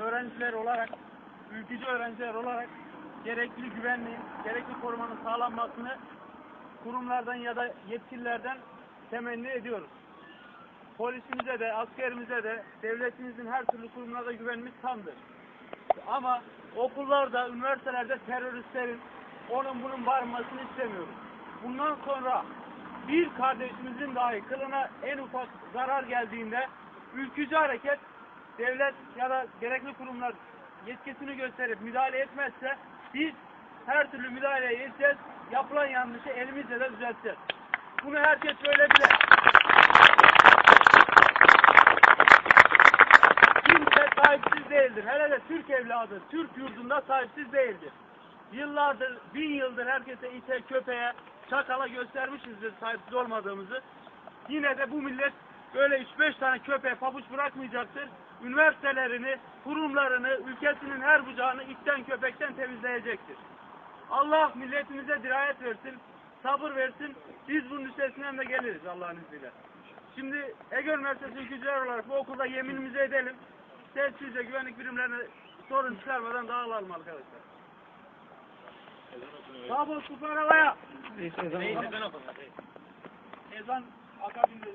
öğrenciler olarak, ülkücü öğrenciler olarak gerekli güvenliğin, gerekli korumanın sağlanmasını kurumlardan ya da yetkililerden temenni ediyoruz. Polisimize de, askerimize de, devletimizin her türlü kurumuna da güvenimiz tamdır. Ama okullarda, üniversitelerde teröristlerin onun bunun varmasını istemiyoruz. Bundan sonra bir kardeşimizin dahi kılına en ufak zarar geldiğinde ülkücü hareket devlet ya da gerekli kurumlar yetkisini gösterip müdahale etmezse biz her türlü müdahaleye edeceğiz. Yapılan yanlışı elimizle de düzelteceğiz. Bunu herkes böyle bilir. Kimse sahipsiz değildir. Hele de Türk evladı, Türk yurdunda sahipsiz değildir. Yıllardır, bin yıldır herkese ite, köpeğe, çakala göstermişizdir sahipsiz olmadığımızı. Yine de bu millet böyle 3-5 tane köpeğe pabuç bırakmayacaktır. Üniversitelerini, kurumlarını, ülkesinin her bucağını itten köpekten temizleyecektir. Allah milletimize dirayet versin, sabır versin. Biz bunun üstesinden de geliriz Allah'ın izniyle. Şimdi Ege Üniversitesi ülkücüler olarak bu okulda yeminimizi edelim. Sessizce güvenlik birimlerine sorun çıkarmadan dağılalım arkadaşlar. Ol, süper havaya. Ezan akabinde.